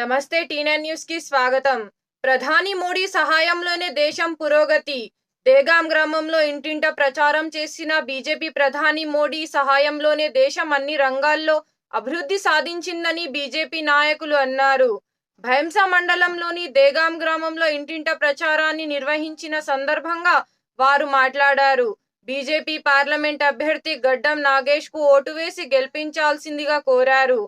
నమస్తే టీనైన్ న్యూస్కి స్వాగతం. ప్రధాని మోడీ సహాయంలోనే దేశం పురోగతి. దేగాం గ్రామంలో ఇంటింట ప్రచారం చేసిన బీజేపీ ప్రధాని మోడీ సహాయంలోనే దేశం అన్ని రంగాల్లో అభివృద్ధి సాధించిందని బీజేపీ నాయకులు అన్నారు. భయంస మండలంలోని దేగాం గ్రామంలో ఇంటింట ప్రచారాన్ని నిర్వహించిన సందర్భంగా వారు మాట్లాడారు. బీజేపీ పార్లమెంట్ అభ్యర్థి గడ్డం నాగేష్కు ఓటు వేసి గెలిపించాల్సిందిగా కోరారు.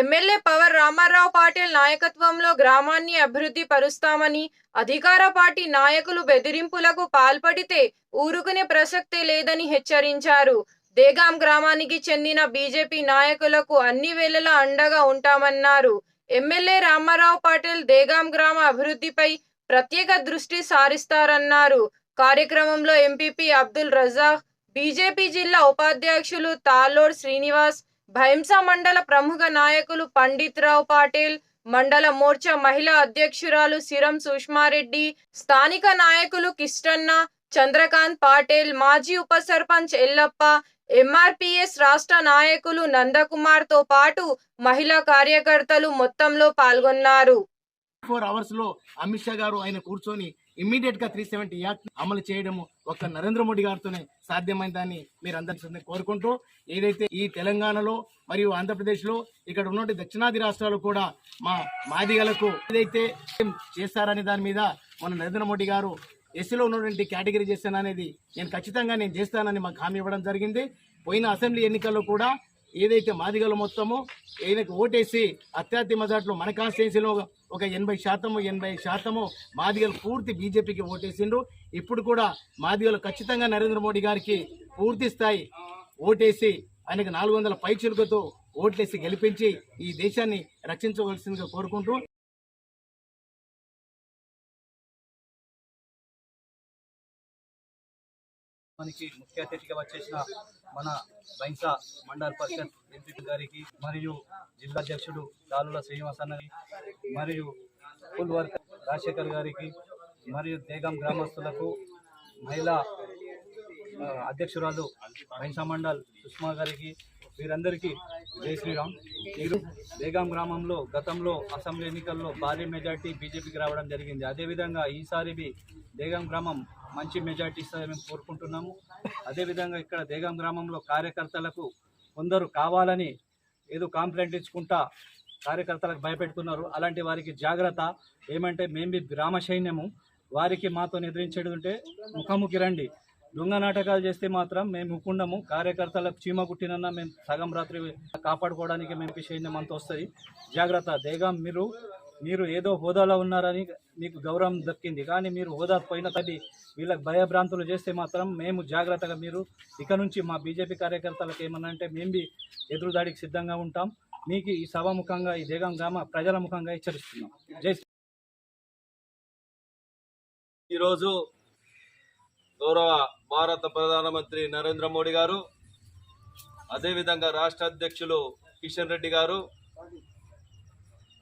ఎమ్మెల్యే పవర్ రామారావు పాటిల్ నాయకత్వంలో గ్రామాన్ని అభివృద్ధి పరుస్తామని అధికార పార్టీ నాయకులు బెదిరింపులకు పాల్పడితే ఊరుకునే ప్రసక్తే లేదని హెచ్చరించారు. దేగాం గ్రామానికి చెందిన బీజేపీ నాయకులకు అన్ని వేళలా అండగా ఉంటామన్నారు. ఎమ్మెల్యే రామారావు పాటిల్ దేగాం గ్రామ అభివృద్ధిపై ప్రత్యేక దృష్టి సారిస్తారన్నారు. కార్యక్రమంలో ఎంపీపీ అబ్దుల్ రజాక్ బీజేపీ జిల్లా ఉపాధ్యక్షులు తాలోడ్ శ్రీనివాస్ భైంసా మండల ప్రముఖ నాయకులు పండిత్ రావు పాటిల్ మండల మోర్చా మహిళా అధ్యక్షురాలు సిరం సుష్మారెడ్డి స్థానిక నాయకులు కిష్టన్న చంద్రకాంత్ పాటిల్ మాజీ ఉప సర్పంచ్ ఎల్లప్ప ఎంఆర్పిఎస్ రాష్ట్ర నాయకులు నందకుమార్తో పాటు మహిళా కార్యకర్తలు మొత్తంలో పాల్గొన్నారు. ఫోర్ అవర్స్లో అమిత్ షా గారు ఆయన కూర్చొని ఇమ్మీడియట్గా త్రీ సెవెంటీ యాక్ట్ అమలు చేయడము ఒక్క నరేంద్ర మోడీ గారితోనే సాధ్యమైందని మీరు అందరి కోరుకుంటూ ఏదైతే ఈ తెలంగాణలో మరియు ఆంధ్రప్రదేశ్లో ఇక్కడ ఉన్నటువంటి దక్షిణాది రాష్ట్రాలు కూడా మా మాదిగలకు ఏదైతే ఏం చేస్తారనే దాని మీద మన నరేంద్ర మోడీ గారు ఎస్సీలో ఉన్నటువంటి కేటగిరీ చేస్తాననేది నేను ఖచ్చితంగా నేను చేస్తానని మాకు హామీ ఇవ్వడం జరిగింది. పోయిన అసెంబ్లీ ఎన్నికల్లో కూడా ఏదైతే మాదిగలు మొత్తము ఈయనకు ఓటేసి అత్యాతి మెజార్టీలో మన కాన్స్టిట్యున్సీలో ఒక ఎనభై శాతము ఎనభై శాతము మాదిగలు పూర్తి బీజేపీకి ఓటేసిండ్రు. ఇప్పుడు కూడా మాదిగలు ఖచ్చితంగా నరేంద్ర మోడీ గారికి పూర్తి స్థాయి ఓటేసి ఆయనకు నాలుగు వందల పైచులకతో ఓట్లేసి గెలిపించి ఈ దేశాన్ని రక్షించవలసిందిగా కోరుకుంటూ మనకి ముఖ్య అతిథిగా వచ్చేసిన మన బైంస మండల్ పరిషత్ ఎంపీ గారికి మరియు జిల్లా అధ్యక్షుడు దాలుల శ్రీనివాస్ అన్నకి మరియు స్కూల్ వర్కర్ రాజశేఖర్ గారికి మరియు దేగం గ్రామస్తులకు మహిళా అధ్యక్షురాలు బైంస మండల్ సుష్మా గారికి వీరందరికీ జై శ్రీరామ్. మీరు దేగాం గ్రామంలో గతంలో అసెంబ్లీ ఎన్నికల్లో భారీ మెజార్టీ బీజేపీకి రావడం జరిగింది. అదేవిధంగా ఈసారి దేగం గ్రామం మంచి మెజార్టీ ఇస్తారని మేము కోరుకుంటున్నాము. అదేవిధంగా ఇక్కడ దేగం గ్రామంలో కార్యకర్తలకు కొందరు కావాలని ఏదో కాంప్లైంట్ ఇచ్చుకుంటా కార్యకర్తలకు భయపెడుతున్నారు. అలాంటి వారికి జాగ్రత్త. ఏమంటే మేము బి గ్రామ సైన్యము వారికి మాతో ఎదిరించేది ఉంటే ముఖాముఖి రండి. దొంగ నాటకాలు చేస్తే మాత్రం మేము ఉక్కుండము కార్యకర్తలకు చీమ కుట్టినన్నా మేము సగం రాత్రి కాపాడుకోవడానికి మేము సైన్యం అంత వస్తుంది. జాగ్రత్త. దేగం మీరు మీరు ఏదో హోదాలో ఉన్నారని మీకు గౌరవం దక్కింది. కానీ మీరు హోదా పోయిన తల్లి వీళ్ళకి భయభ్రాంతులు చేస్తే మాత్రం మేము జాగ్రత్తగా మీరు ఇక నుంచి మా బీజేపీ కార్యకర్తలకు ఏమన్నా అంటే మేము బి ఎదురుదాడికి సిద్ధంగా ఉంటాం. మీకు ఈ సభాముఖంగా ఈ దేగం గ్రామ ప్రజల ముఖంగా హెచ్చరిస్తున్నాం. జై ఈరోజు గౌరవ భారత ప్రధానమంత్రి నరేంద్ర మోడీ గారు అదేవిధంగా రాష్ట్ర అధ్యక్షులు కిషన్ రెడ్డి గారు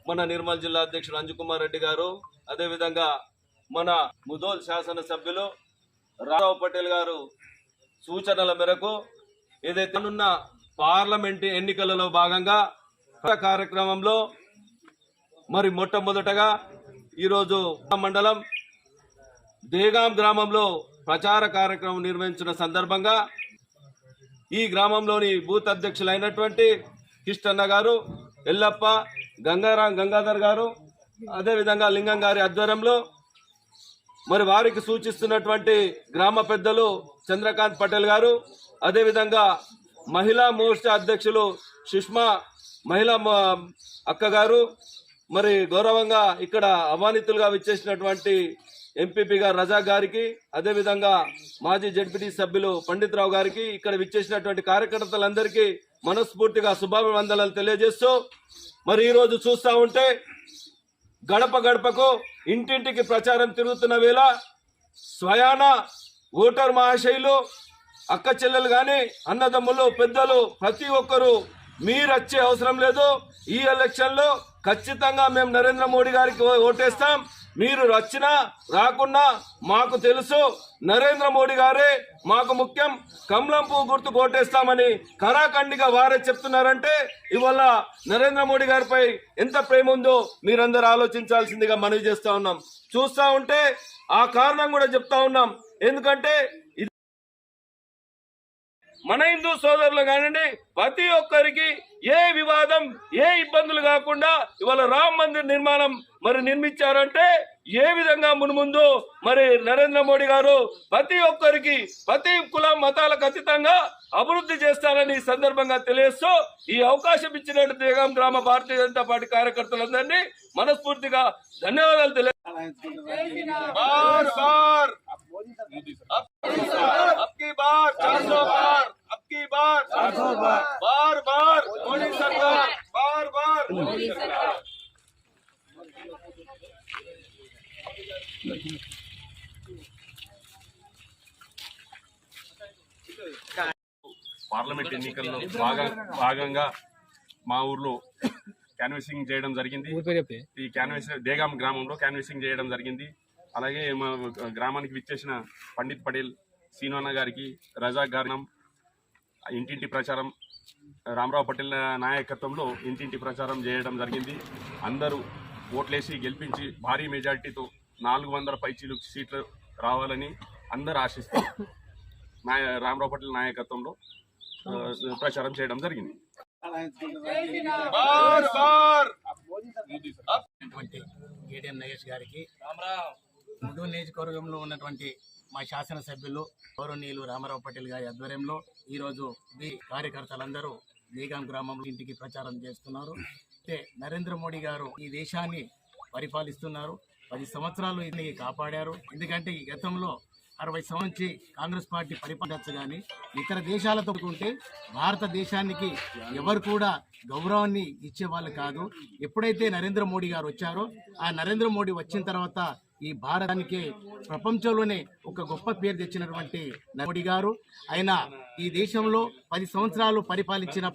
మన నిర్మల్ జిల్లా అధ్యక్షుడు అంజుకుమార్ రెడ్డి గారు అదేవిధంగా మన ముదోల్ శాసనసభ్యులు రాఘవ్ పటేల్ గారు సూచనల మేరకు ఏదైతే ఉన్న పార్లమెంట్ ఎన్నికలలో భాగంగా కార్యక్రమంలో మరి మొట్టమొదటగా ఈరోజు మండలం దేగాం గ్రామంలో ప్రచార కార్యక్రమం నిర్వహించిన సందర్భంగా ఈ గ్రామంలోని బూత్ అధ్యక్షులైనటువంటి కిష్టన్న గారు ఎల్లప్ప గంగారాం గంగాధర్ గారు అదేవిధంగా లింగం గారి ఆధ్వర్యంలో మరి వారికి సూచిస్తున్నటువంటి గ్రామ పెద్దలు చంద్రకాంత్ పటేల్ గారు అదేవిధంగా మహిళా మోర్చా అధ్యక్షులు సుష్మా మహిళా అక్కగారు అక్క గారు మరి గౌరవంగా ఇక్కడ అవానితులుగా విచ్చేసినటువంటి ఎంపీపీ గారు రజా గారికి అదేవిధంగా మాజీ జడ్పీటీ సభ్యులు పండితరావు గారికి ఇక్కడ విచ్చేసినటువంటి కార్యకర్తలందరికీ మనస్ఫూర్తిగా శుభాభివందనలు తెలియజేస్తూ మరి ఈరోజు చూస్తూ చూస్తా ఉంటే గడప గడపకు ఇంటింటికి ప్రచారం తిరుగుతున్న వేళ స్వయాన ఓటర్ మహాశైలు అక్క చెల్లెలు కానీ అన్నదమ్ములు పెద్దలు ప్రతి ఒక్కరూ మీరు వచ్చే అవసరం లేదు. ఈ ఎలక్షన్లో ఖచ్చితంగా మేము నరేంద్ర మోడీ గారికి ఓ- ఓటేస్తాం. మీరు వచ్చినా రాకున్నా మాకు తెలుసు. నరేంద్ర మోడీ గారే మాకు ముఖ్యం. కమలం పువ్వు గుర్తు కోటేస్తామని కరాఖండిగా వారే చెప్తున్నారంటే ఇవాళ నరేంద్ర మోడీ గారిపై ఎంత ప్రేమ ఉందో మీరందరూ ఆలోచించాల్సిందిగా మనవి చేస్తా ఉన్నాం. చూస్తా ఉంటే ఆ కారణం కూడా చెప్తా ఉన్నాం. ఎందుకంటే మన హిందూ సోదరులు కానివ్వండి ప్రతి ఒక్కరికి ఏ వివాదం ఏ ఇబ్బందులు కాకుండా ఇవాళ రామ్ మందిర్ నిర్మాణం మరి నిర్మించారంటే ఏ విధంగా మునుముందు మరి నరేంద్ర మోడీ గారు ప్రతి ఒక్కరికి ప్రతి కుల మతాలకు ఖచ్చితంగా అభివృద్ధి చేస్తారని ఈ సందర్భంగా తెలియస్తూ ఈ అవకాశం ఇచ్చినట్టు దేగం గ్రామ భారతీయ జనతా పార్టీ కార్యకర్తలందరినీ మనస్ఫూర్తిగా ధన్యవాదాలు తెలియ ఎన్నికల్లో భాగం భాగంగా మా ఊర్లో క్యాన్వసింగ్ చేయడం జరిగింది. ఈ క్యాన్వస్ దేగాం గ్రామంలో క్యాన్వసింగ్ చేయడం జరిగింది. అలాగే మా గ్రామానికి విచ్చేసిన పండిత్ పటేల్ సీనోన్న గారికి రజాక్ గారణం ఇంటింటి ప్రచారం రామరావు పటేల్ నాయకత్వంలో ఇంటింటి ప్రచారం చేయడం జరిగింది. అందరూ ఓట్లేసి గెలిపించి భారీ మెజార్టీతో నాలుగు వందల పైచీలు సీట్లు రావాలని అందరూ ఆశిస్తూ నాయ రామరావు పటేల్ నాయకత్వంలో ప్రచారం చేయడం జరిగింది. ఏడిఎం నగేష్ గారికి ముగ్గురు నియోజకవర్గంలో ఉన్నటువంటి మా శాసనసభ్యులు గౌరవనీయులు రామారావు పటేల్ గారి ఆధ్వర్యంలో ఈరోజు బి కార్యకర్తలందరూ బీగాం గ్రామంలో ఇంటికి ప్రచారం చేస్తున్నారు. అయితే నరేంద్ర మోడీ గారు ఈ దేశాన్ని పరిపాలిస్తున్నారు. పది సంవత్సరాలు ఇన్ని కాపాడారు. ఎందుకంటే ఈ గతంలో అరవై సంవత్సరం కాంగ్రెస్ పార్టీ పరిపాలించచ్చు కానీ ఇతర దేశాలతో ఉంటే భారతదేశానికి ఎవరు కూడా గౌరవాన్ని ఇచ్చేవాళ్ళు కాదు. ఎప్పుడైతే నరేంద్ర మోడీ గారు వచ్చారో ఆ నరేంద్ర మోడీ వచ్చిన తర్వాత ఈ భారతానికి ప్రపంచంలోనే ఒక గొప్ప పేరు తెచ్చినటువంటి మోడీ గారు. ఆయన ఈ దేశంలో పది సంవత్సరాలు పరిపాలించిన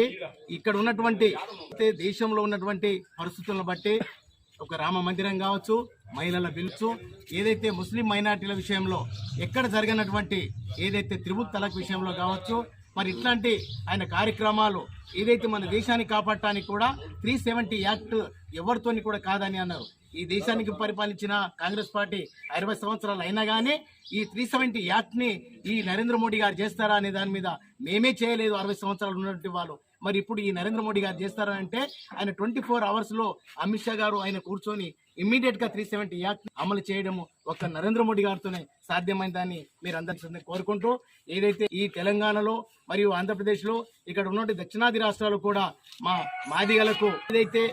ఇక్కడ ఉన్నటువంటి దేశంలో ఉన్నటువంటి పరిస్థితులను బట్టి ఒక రామ మందిరం కావచ్చు మహిళల బిల్స్ ఏదైతే ముస్లిం మైనార్టీల విషయంలో ఎక్కడ జరిగినటువంటి ఏదైతే త్రిబుల్ తలక్ విషయంలో కావచ్చు మరి ఇట్లాంటి ఆయన కార్యక్రమాలు ఏదైతే మన దేశాన్ని కాపాడటానికి కూడా త్రీ సెవెంటీ యాక్ట్ ఎవరితోని కూడా కాదని అన్నారు. ఈ దేశానికి పరిపాలించిన కాంగ్రెస్ పార్టీ అరవై సంవత్సరాలు అయినా కానీ ఈ త్రీ సెవెంటీ యాక్ట్ని ఈ నరేంద్ర మోడీ గారు చేస్తారా అనే దాని మీద మేమే చేయలేదు అరవై సంవత్సరాలు ఉన్నటువంటి వాళ్ళు. మరి ఇప్పుడు ఈ నరేంద్ర మోడీ గారు చేస్తారంటే ఆయన ట్వంటీ ఫోర్ అవర్స్లో అమిత్ షా గారు ఆయన కూర్చొని ఇమ్మీడియట్గా త్రీ సెవెంటీ యాక్ట్ అమలు చేయడము ఒక్క నరేంద్ర మోడీ గారితోనే సాధ్యమైందని మీరు అందరి కోరుకుంటూ ఏదైతే ఈ తెలంగాణలో మరియు ఆంధ్రప్రదేశ్లో ఇక్కడ ఉన్నటువంటి దక్షిణాది రాష్ట్రాలు కూడా మా మాదిగలకు ఏదైతే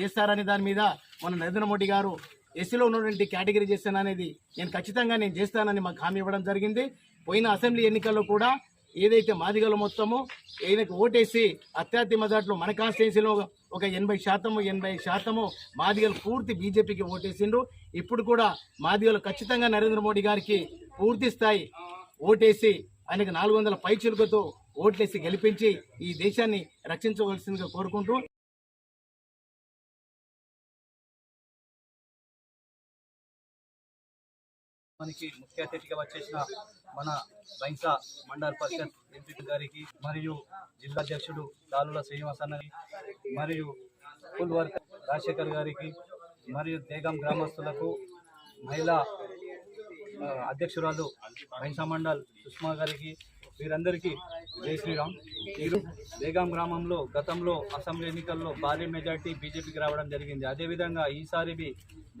చేస్తారనే దాని మీద మన నరేంద్ర మోడీ గారు ఎస్సీలో ఉన్నటువంటి కేటగిరీ చేస్తాననేది నేను ఖచ్చితంగా నేను చేస్తానని మాకు హామీ ఇవ్వడం జరిగింది. పోయిన అసెంబ్లీ ఎన్నికల్లో కూడా ఏదైతే మాదిగలు మొత్తము ఈయనకు ఓటేసి అత్యాతి మెజార్టీలో మన కాన్స్టిట్యున్సీలో ఒక ఎనభై శాతము ఎనభై శాతము మాదిగలు పూర్తి బీజేపీకి ఓటేసిండ్రు. ఇప్పుడు కూడా మాదిగలు ఖచ్చితంగా నరేంద్ర మోడీ గారికి పూర్తి స్థాయి ఓటేసి ఆయనకు నాలుగు వందల పైచులకతో ఓట్లేసి గెలిపించి ఈ దేశాన్ని రక్షించవలసిందిగా కోరుకుంటూ మనకి ముఖ్య అతిథిగా వచ్చేసిన మన బైంసా మండల పరిషత్ ఎంపీ గారికి మరియు జిల్లా అధ్యక్షుడు దాలుల శ్రీనివాస్ అన్నకి మరియు ఫుల్ వర్క్ రాజశేఖర్ గారికి మరియు దేగం గ్రామస్తులకు మహిళా అధ్యక్షురాలు బైంసా మండల్ సుష్మా గారికి వీరందరికీ జై శ్రీరామ్. వీరు దేగాం గ్రామంలో గతంలో అసెంబ్లీ ఎన్నికల్లో భారీ మెజార్టీ బీజేపీకి రావడం జరిగింది. అదేవిధంగా ఈసారి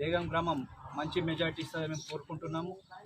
దేగం గ్రామం మంచి మెజార్టీ ఇస్తారని మేము కోరుకుంటున్నాము.